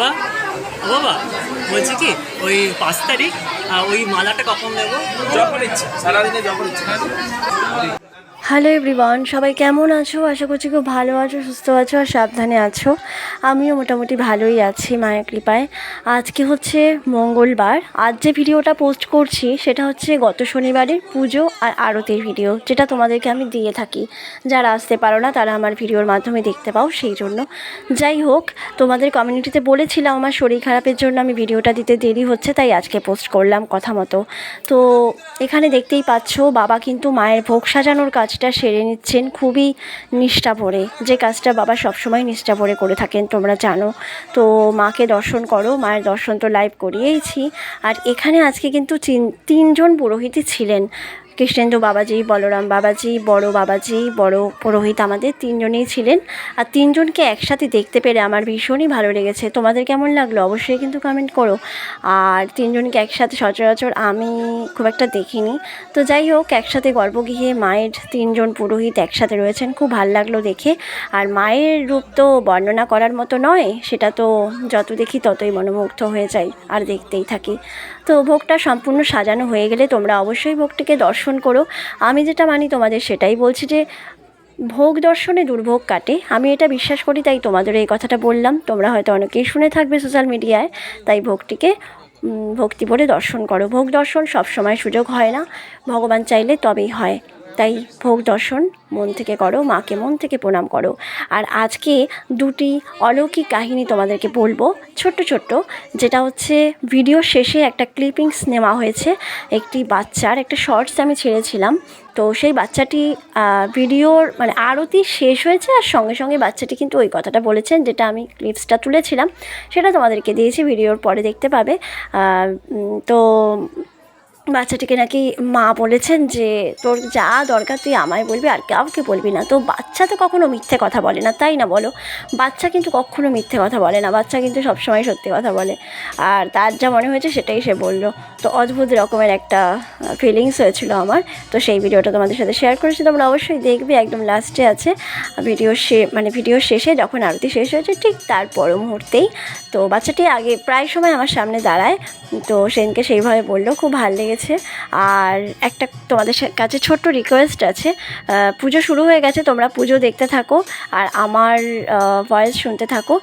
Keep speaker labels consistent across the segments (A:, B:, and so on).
A: বাবা বাবা, বলছি কি, ওই পাঁচ তারিখ ওই মালাটা কখন দেবো?
B: যখন ইচ্ছে, সারাদিনে যখন ইচ্ছে।
C: হ্যালো এভরিওয়ান সবাই কেমন আছো? আশা করছি খুব ভালো আছো, সুস্থ আছো আর সাবধানে আছো। আমিও মোটামুটি ভালোই আছি মায়ের কৃপায়। আজকে হচ্ছে মঙ্গলবার। আজ যে ভিডিওটা পোস্ট করছি, সেটা হচ্ছে গত শনিবারের পুজো আর আরতির ভিডিও যেটা তোমাদেরকে আমি দিয়ে থাকি। যারা আসতে পারো না, তারা আমার ভিডিওর মাধ্যমে দেখতে পাও সেই জন্য। যাই হোক, তোমাদের কমিউনিটিতে বলেছিলাম, আমার শরীর খারাপের জন্য আমি ভিডিওটা দিতে দেরি হচ্ছে, তাই আজকে পোস্ট করলাম কথা মতো। তো এখানে দেখতেই পাচ্ছ, বাবা কিন্তু মায়ের ভোগ সাজানোর কাজটা সেরে নিচ্ছেন খুবই নিষ্ঠা ভরে, যে কাজটা বাবা সবসময় নিষ্ঠা ভরে করে থাকেন, তোমরা জানো। তো মাকে দর্শন করো, মায়ের দর্শন তো লাইভ করিয়েইছি। আর এখানে আজকে কিন্তু তিন- তিনজন পুরোহিতই ছিলেন। কৃষ্ণেন্দু বাবাজি, বলরাম বাবাজি, বড় বাবাজি, বড় পুরোহিত আমাদের তিনজনেই ছিলেন। আর তিনজনকে একসাথে দেখতে পেরে আমার ভীষণই ভালো লেগেছে। তোমাদের কেমন লাগল অবশ্যই কিন্তু কমেন্ট করো। আর তিনজনকে একসাথে সচরাচর আমি খুব একটা দেখিনি। তো যাই হোক, একসাথে গর্ভগৃহে মায়ের তিনজন পুরোহিত একসাথে রয়েছেন, খুব ভালো লাগল দেখে। আর মায়ের রূপ তো বর্ণনা করার মতো নয়, সেটা তো যত দেখি ততই মনোমুগ্ধ হয়ে যাই আর দেখতেই থাকি। তো ভোগটা সম্পূর্ণ সাজানো হয়ে গেলে তোমরা অবশ্যই ভোগটিকে দর্শন করো। আমি যেটা মানি তোমাদের সেটাই বলছি যে, ভোগ দর্শনে দুর্ভোগ কাটে। আমি এটা বিশ্বাস করি, তাই তোমাদের এই কথাটা বললাম। তোমরা হয়তো অনেকেই শুনে থাকবে সোশ্যাল মিডিয়ায়, তাই ভোগটিকে ভক্তি ভরে দর্শন করো। ভোগ দর্শন সবসময় সুযোগ হয় না। ভগবান চাইলে তবেই হয়। তাই ভোগ দর্শন মন থেকে করো, মাকে মন থেকে প্রণাম করো। আর আজকে দুটি অলৌকিক কাহিনী তোমাদেরকে বলব, ছোট্ট ছোট্ট। যেটা হচ্ছে ভিডিও শেষে একটা ক্লিপিংস নেওয়া হয়েছে। একটি বাচ্চার একটা শর্টস আমি ছেড়েছিলাম। তো সেই বাচ্চাটি ভিডিওর মানে আরতি শেষ হয়েছে আর সঙ্গে সঙ্গে বাচ্চাটি কিন্তু ওই কথাটা বলেছেন যেটা আমি ক্লিপসটা তুলেছিলাম। সেটা তোমাদেরকে দিয়েছি ভিডিওর পরে দেখতে পাবে। তো বাচ্চাটিকে নাকি মা বলেছেন যে, তোর যা দরকার তুই আমায় বলবি আর কাউকে বলবি না। তো বাচ্চা তো কখনো মিথ্যে কথা বলে না, তাই না বলো? বাচ্চা কিন্তু কখনো মিথ্যে কথা বলে না, বাচ্চা কিন্তু সবসময় সত্যি কথা বলে। আর তার যা মনে হয়েছে সেটাই সে বলল। তো অদ্ভুত রকমের একটা ফিলিংস হয়েছিল আমার। তো সেই ভিডিওটা তোমাদের সাথে শেয়ার করেছি, তোমরা অবশ্যই দেখবে, একদম লাস্টে আছে। ভিডিও শে মানে ভিডিও শেষে যখন আরতি শেষ হয়েছে, ঠিক তার পর মুহূর্তেই। তো বাচ্চাটি আগে প্রায় সময় আমার সামনে দাঁড়ায়। তো সেদিনকে সেইভাবে বলল, খুব ভালো লেগেছে। আর একটা তোমাদের কাছে ছোট্ট রিকোয়েস্ট আছে। পুজো শুরু হয়ে গেছে, তোমরা পুজো দেখতে থাকো। আর আমার ভয়েস শুনতে থাকো।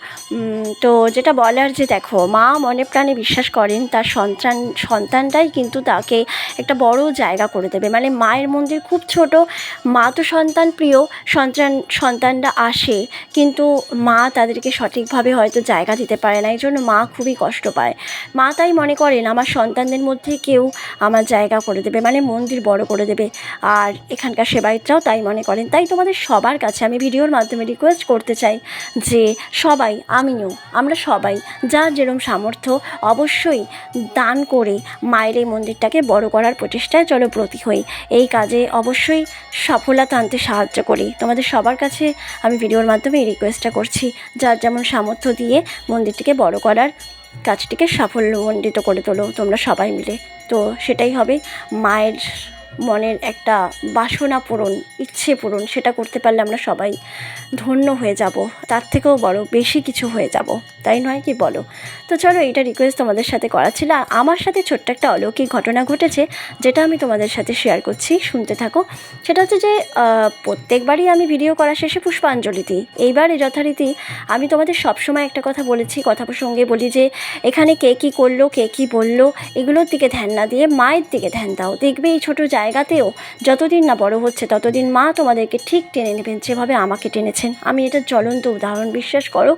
C: তো যেটা বলার যে দেখো, মা মনে প্রাণে বিশ্বাস করেন, তার সন্তান, সন্তানটাই কিন্তু তাকে একটা বড় জায়গা করে দেবে। মানে মায়ের মন্দির খুব ছোট, মা তো সন্তান প্রিয়, সন্তান, সন্তানরা আসে, কিন্তু মা তাদেরকে সঠিকভাবে হয়তো জায়গা দিতে পারে না। এই জন্য মা খুবই কষ্ট পায়। মা তাই মনে করেন, আমার সন্তানদের মধ্যে কেউ আমার জায়গা করে দেবে মানে মন্দির বড় করে দেবে। আর এখানকার সেবায়িতরাও তাই মনে করেন। তাই তোমাদের সবার কাছে আমি ভিডিওর মাধ্যমে রিকোয়েস্ট করতে চাই যে সবাই, আমিও, আমরা সবাই যার যেরম সামর্থ্য অবশ্যই দান করে মায়ের এই মন্দিরটাকে বড় করার প্রচেষ্টায় চলো ব্রতী হই। এই কাজে অবশ্যই সফলতা আনতে সাহায্য করি। তোমাদের সবার কাছে আমি ভিডিওর মাধ্যমে এই রিকোয়েস্টটা করছি। যার যেমন সামর্থ্য দিয়ে মন্দিরটিকে বড় করার কাজটিকে সাফল্যমণ্ডিত করে তোলো তোমরা সবাই মিলে। তো সেটাই হবে মায়ের মনের একটা বাসনা পূরণ, ইচ্ছে পূরণ, সেটা করতে পারলে আমরা সবাই ধন্য হয়ে যাব। তার থেকেও বড়, বেশি কিছু হয়ে যাব। তাই নয় কি বলো? তো চলো এটা রিকোয়েস্ট তোমাদের সাথে করা ছিল। আর আমার সাথে ছোট্ট একটা অলৌকিক ঘটনা ঘটেছে, যেটা আমি তোমাদের সাথে শেয়ার করছি, শুনতে থাকো। সেটা হচ্ছে যে প্রত্যেকবারই আমি ভিডিও করা শেষে পুষ্পাঞ্জলি দিই। এইবারে যথারীতি আমি তোমাদের সবসময় একটা কথা বলেছি, কথা প্রসঙ্গে বলি যে, এখানে কে কী করল, কে কী বলল, এগুলোর দিকে ধ্যান না দিয়ে মায়ের দিকে ধ্যান দাও। দেখবে এই ছোটো জায়গাতেও যতদিন না বড় হচ্ছে, ততদিন মা তোমাদেরকে ঠিক টেনে নেবেন, যেভাবে আমাকে টেনেছেন। আমি এটা জ্বলন্ত উদাহরণ, বিশ্বাস করো,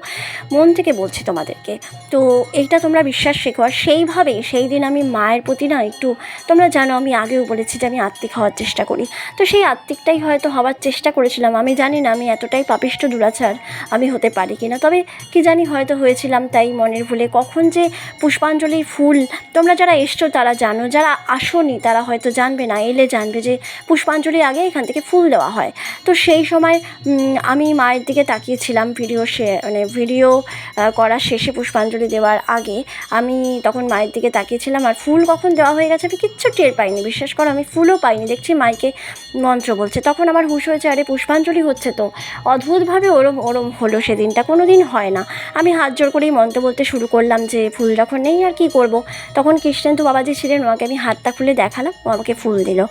C: মন থেকে বলছি তোমাদেরকে। তো এইটা তোমরা বিশ্বাস শেখো আর সেইভাবে সেই দিন আমি মায়ের প্রতি না একটু, তোমরা জানো আমি আগেও বলেছি যে আমি আত্মিক হওয়ার চেষ্টা করি। তো সেই আত্মিকটাই হয়তো হওয়ার চেষ্টা করেছিলাম। আমি জানি না আমি এতটাই পাপিষ্ট দুরাচার আমি হতে পারি কিনা। তবে কি জানি হয়তো হয়েছিলাম তাই মনের ভুলে। কখন যে পুষ্পাঞ্জলির ফুল তোমরা যারা এসছো তারা জানো, যারা আসোনি তারা হয়তো জানবে না। এই এলে জানবে যে পুষ্পাঞ্জলির আগে এখান থেকে ফুল দেওয়া হয়। তো সেই সময় আমি মায়ের দিকে তাকিয়েছিলাম ভিডিও সে মানে ভিডিও করার শেষে পুষ্পাঞ্জলি দেওয়ার আগে। আমি তখন মায়ের দিকে তাকিয়েছিলাম, আর ফুল কখন দেওয়া হয়ে গেছে? আমি কিচ্ছু টের পাইনি। বিশ্বাস করো, আমি ফুলও পাইনি। দেখছি মাইকে মন্ত্র বলছে। তখন আমার হুশ হয়েছে, আরে, পুষ্পাঞ্জলি হচ্ছে তো। অদ্ভুতভাবে ওরম ওরম হলো সেদিনটা। কোনো দিন হয় না। আমি হাত জোর করেই মন্ত্র বলতে শুরু করলাম যে, ফুল যখন নেই, আর কি করব? তখন কৃষ্ণেন্দু বাবাজি ছিলেন, ওনাকে আমি হাতটা খুলে দেখালাম। ও আমাকে ফুল দিল।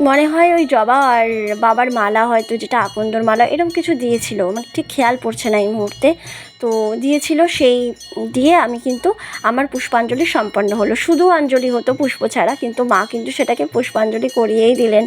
C: মনে হয় ওই জবা আর বাবার মালা হয়তো যেটা আকন্দর মালা এরকম কিছু দিয়েছিল। মানে ঠিক খেয়াল পড়ছে না এই মুহূর্তে। তো দিয়েছিল, সেই দিয়ে আমি কিন্তু আমার পুষ্পাঞ্জলি সম্পন্ন হলো। শুধু অঞ্জলি হতো পুষ্প ছাড়া, কিন্তু মা কিন্তু সেটাকে পুষ্পাঞ্জলি করিয়েই দিলেন।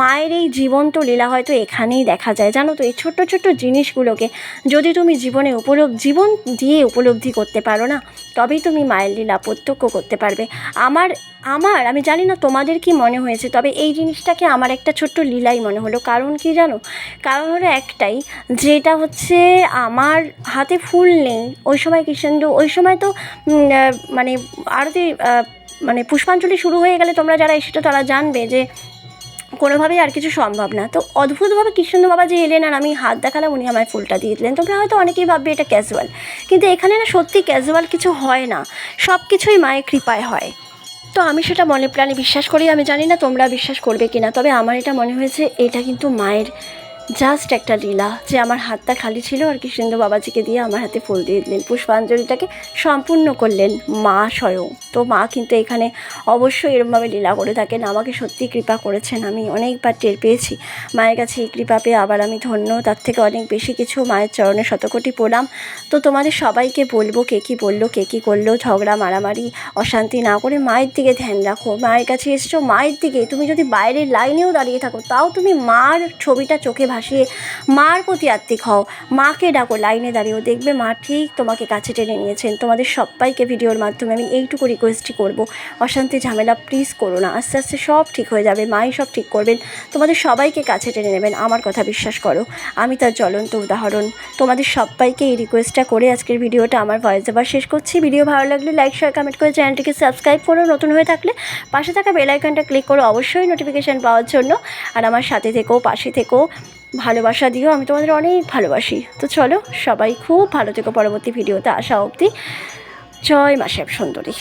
C: মায়ের এই জীবন্ত লীলা হয়তো এখানেই দেখা যায়। জানো তো, এই ছোট্ট ছোট্ট জিনিসগুলোকে যদি তুমি জীবনে উপলব্ধ জীবন দিয়ে উপলব্ধি করতে পারো না, তবেই তুমি মায়ের লীলা প্রত্যক্ষ করতে পারবে। আমার আমার, আমি জানি না তোমাদের কি মনে হয়েছে, তবে এই জিনিসটাকে আমার একটা ছোট্ট লীলাই মনে হলো। কারণ কি জানো? কারণ হলো একটাই, যেটা হচ্ছে আমার হাতে নেই ওই সময় কৃষ্ণেন্দু ওই সময় তো মানে আরতি মানে পুষ্পাঞ্জলি শুরু হয়ে গেলে তোমরা যারা এসেছ তারা জানবে যে কোনোভাবেই আর কিছু সম্ভব না। তো অদ্ভুতভাবে কৃষ্ণেন্দু বাবা যে এলেন আর আমি হাত দেখালাম, উনি আমায় ফুলটা দিয়ে দিলেন। তোমরা হয়তো অনেকেই ভাববে এটা ক্যাজুয়াল কিন্তু এখানে না সত্যি ক্যাজুয়াল কিছু হয় না সব কিছুই মায়ের কৃপায় হয়। তো আমি সেটা মনে প্রাণে বিশ্বাস করি, আমি জানি না তোমরা বিশ্বাস করবে কি না তবে আমার এটা মনে হয়েছে, এটা কিন্তু মায়ের জাস্ট একটা লীলা যে আমার হাতটা খালি ছিল আর কৃষ্ণেন্দু বাবাজিকে দিয়ে আমার হাতে ফুল দিয়ে দিলেন। পুষ্পাঞ্জলিটাকে সম্পূর্ণ করলেন মা স্বয়ং। তো মা কিন্তু এখানে অবশ্যই এরমভাবে লীলা করে থাকেন। আমাকে সত্যি কৃপা করেছেন। আমি অনেকবার টের পেয়েছি। মায়ের কাছে এই কৃপা পেয়ে আবার আমি ধন্য। তার থেকে অনেক বেশি কিছু মায়ের চরণে শতকোটি প্রণাম। তো তোমাদের সবাইকে বলব, কে কী বলল, কে কী করল, ঝগড়া, মারামারি, অশান্তি না করে মায়ের দিকে ধ্যান রাখো। মায়ের কাছে এসছো, মায়ের দিকে। তুমি যদি বাইরের লাইনেও দাঁড়িয়ে থাকো, তাও তুমি মার ছবিটা চোখে ভাসিয়ে মার প্রতি আত্মিক হও। মাকে ডাকো, লাইনে দাঁড়িয়েও দেখবে মা ঠিক তোমাকে কাছে টেনে নিয়েছেন। তোমাদের সবাইকে ভিডিওর মাধ্যমে আমি এইটুকু রিকোয়েস্টই করব। অশান্তি ঝামেলা প্লিজ করো না। আস্তে আস্তে সব ঠিক হয়ে যাবে, মাই সব ঠিক করবেন। তোমাদের সবাইকে কাছে টেনে নেবেন, আমার কথা বিশ্বাস করো। আমি তার জ্বলন্ত উদাহরণ। তোমাদের সবাইকে এই রিকোয়েস্টটা করে আজকের ভিডিওটা আমার ভয়েস দেবার শেষ করছি। ভিডিও ভালো লাগলে লাইক শেয়ার কমেন্ট করে চ্যানেলটিকে সাবস্ক্রাইব করো। নতুন হয়ে থাকলে পাশে থাকা বেল আইকনটা ক্লিক করো, অবশ্যই নোটিফিকেশান পাওয়ার জন্য। আর আমার সাথে থেকেও পাশে থেকেও ভালোবাসা দিও আমি তোমাদের অনেক ভালোবাসি। তো চলো সবাই খুব ভালো থেকো পরবর্তী ভিডিওতে। আসা অবধি জয় মা শ্যাম সুন্দরী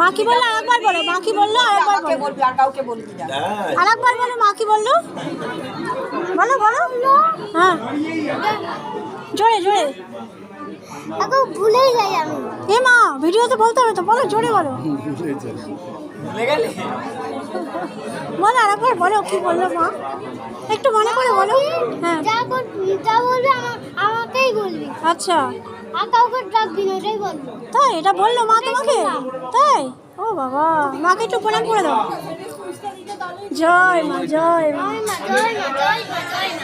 D: মা কি বলল আরেকবার বলো মা কি বলল। আরেকবার বলো
B: বলবি আর কাউকে বলবি না।
D: আরেকবার বলো মা কি বলল। বলো বলো। হ্যাঁ। জোরে জোরে।
E: এখন ভুলেই যাই আমি।
D: এ মা ভিডিওতে বলতে হবে তো বলো জোরে বলো। বলো আরেকবার বলো কি বলল মা? একটু মনে করে বলো। হ্যাঁ।
E: যা যা বলবি আমাকেই বলবি।
D: আচ্ছা।
E: আর কাউকে ডাকবি না ওটাই বলব।
D: তাই? এটা বলল মা তোমাকে? তাই? ও বাবা মাকে একটু প্রণাম করে দাও। জয় মা।
E: জয় মা জয় মা জয় মা জয় মা।